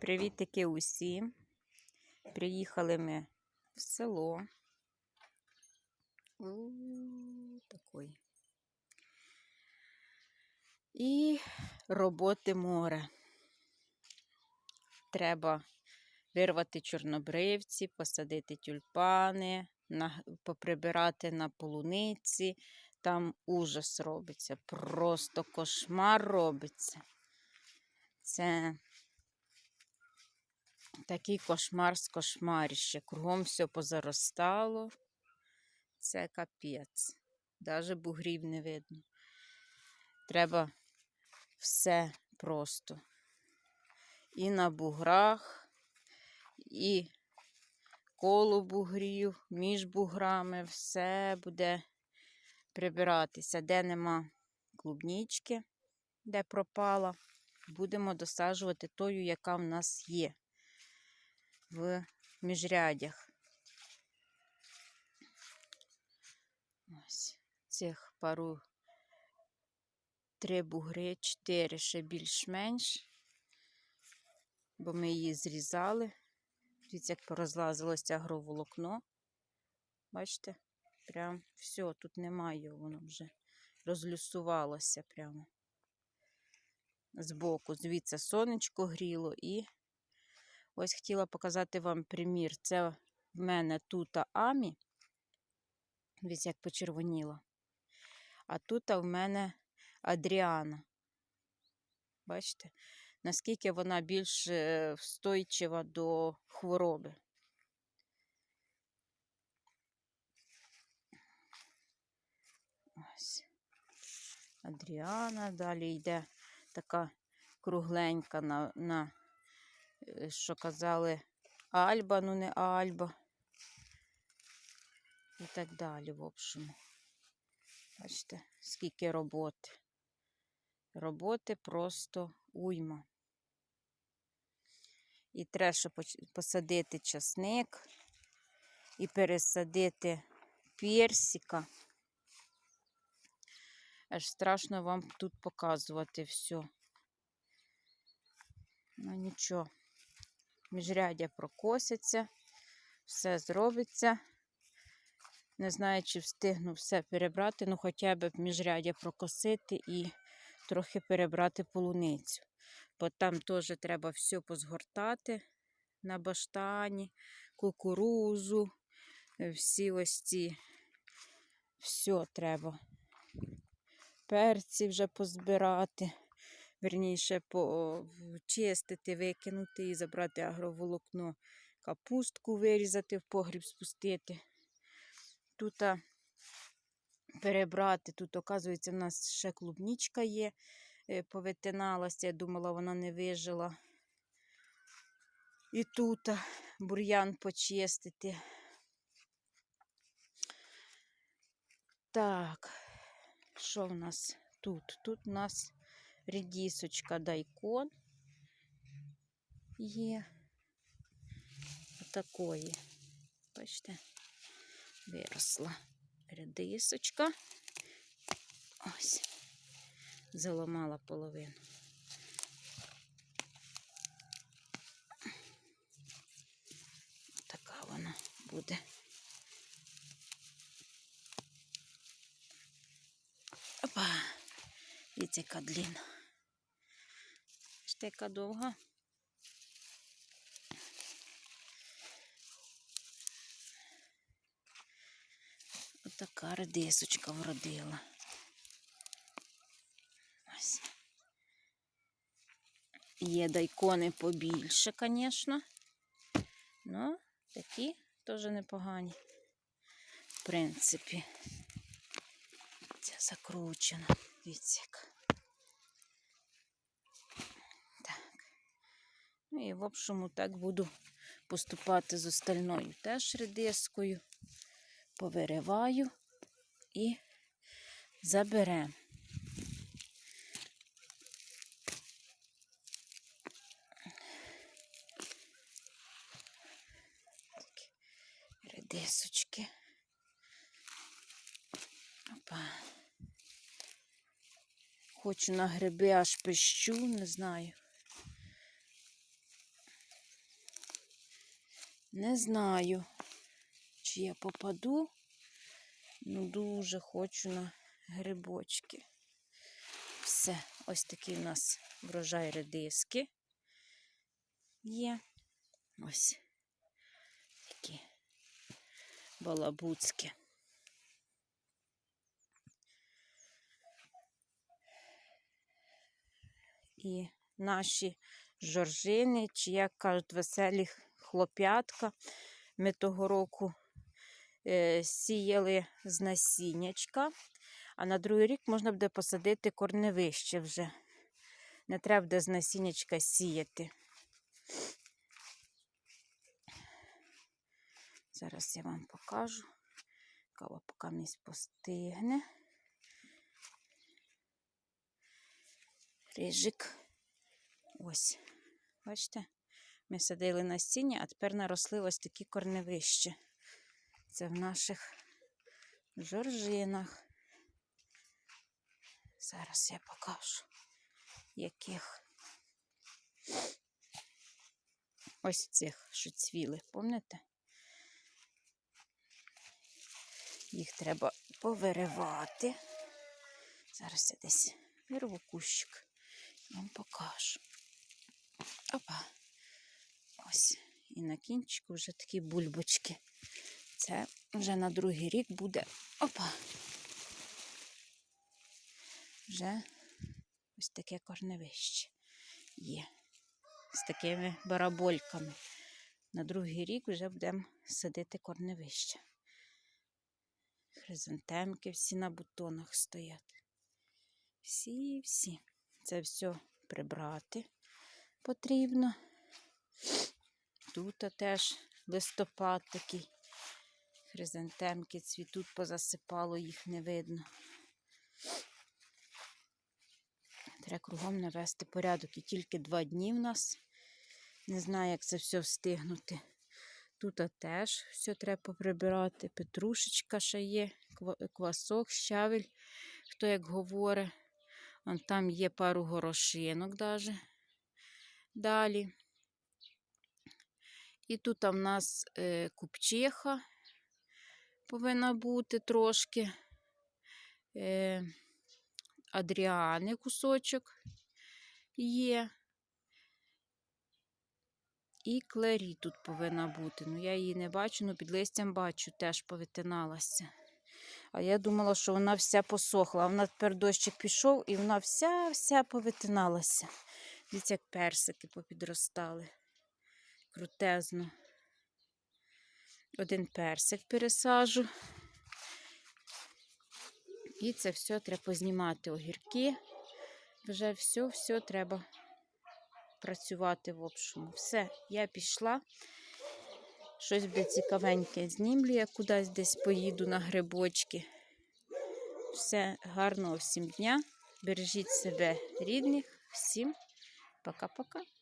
Привітики усім. Приїхали ми в село. У, такой. І роботи море. Треба вирвати чорнобривці, посадити тюльпани, на, поприбирати на полуниці. Там ужас робиться, просто кошмар робиться. Це такий кошмар з кошмаріще. Кругом все позаростало. Це капець. Даже бугрів не видно. Треба все просто. І на буграх, і коло бугрів, між буграми все буде прибиратися. Де нема клубнічки, де пропала, будемо досаджувати тою, яка в нас є в міжрядях. Ось цих пару три бугри, чотири ще більш-менш, бо ми її зрізали. Дивіться, як порозлазилося агроволокно. Бачите? Прям все, тут немає, воно вже розлюсувалося прямо збоку. Звідси сонечко гріло і ось хотіла показати вам примір. Це в мене тут Амі. Дивіться, як почервоніло. А тут в мене Адріана. Бачите, наскільки вона більш е, встойчива до хвороби. Ось. Адріана, далі йде така кругленька на, на що казали, Альба, ну не Альба. І так далі, в общем. Бачите, скільки роботи. Роботи просто уйма. І треба посадити часник і пересадити персика. Аж страшно вам тут показувати все. Ну нічого, міжрядя прокосяться, все зробиться. Не знаю, чи встигну все перебрати, ну хоча б міжрядя прокосити і трохи перебрати полуницю. Бо там теж треба все позгортати на баштані, кукурузу, всі ось ці, все треба. Перці вже позбирати, верніше почистити, викинути і забрати агроволокно, капустку вирізати, в погріб спустити. Тут перебрати, тут, оказується, в нас ще клубнічка є, е, повитиналася, я думала, вона не вижила. І тут бур'ян почистити. Так, що в нас тут? Тут у нас редісочка дайкон є. Отакої. Бачите, виросла редисочка. Ось, заламала половину. Така вона буде. Опа, яка длина. Штека довга. Отака редисочка вродила. Ось. Є дайкони побільше, звісно. Ну, такі теж непогані. В принципі, ця закручена. Дивіться. Так. Ну і в общому так буду поступати з остальною теж редискою повириваю і заберемо. Редисочки. Опа. Хочу на гриби аж пищу, не знаю. Не знаю, чи я попаду. Ну, дуже хочу на грибочки. Все, ось такий у нас врожай редиски є. Ось такі балабуцькі. І наші жоржини, чи як кажуть, веселі хлоп'ятка. Ми того року е, сіяли з насіннячка, а на другий рік можна буде посадити корневище вже. Не треба буде з насіннячка сіяти. Зараз я вам покажу. Кава поки місць постигне. Рижик. Ось. Бачите? Ми садили насіння, а тепер наросли ось такі корневища. Це в наших жоржинах. Зараз я покажу, яких. Ось цих, що цвіли, пам'ятаєте? Їх треба повиривати. Зараз я десь вирву кущик вам покажу. Опа. Ось. І на кінчику вже такі бульбочки. Це вже на другий рік буде. Опа. Вже ось таке корневище є. З такими барабольками. На другий рік вже будемо садити корневище. Хризантемки всі на бутонах стоять. Всі-всі. Це все прибрати потрібно. Тут теж листопад такий. Хризантемки цвітуть, позасипало, їх не видно. Треба кругом навести порядок. І тільки два дні в нас. Не знаю, як це все встигнути. Тут теж все треба поприбирати. Петрушечка ще є, квасок, щавель, хто як говорить. Вон там є пару горошинок даже. Далі. І тут в нас е, купчиха повинна бути трошки. Е, Адріани кусочок є. І клері тут повинна бути. Ну, я її не бачу, але під листям бачу, теж повитиналася. А я думала, що вона вся посохла. Вона тепер дощик пішов і вона вся-вся повитиналася. Дивіться, як персики попідростали. Крутезно. Один персик пересажу. І це все треба познімати огірки. Вже все-все треба працювати в общому. Все, я пішла. Щось буде цікавеньке знімлю, я кудись десь поїду на грибочки. Все гарного всім дня. Бережіть себе рідних. Всім пока-пока.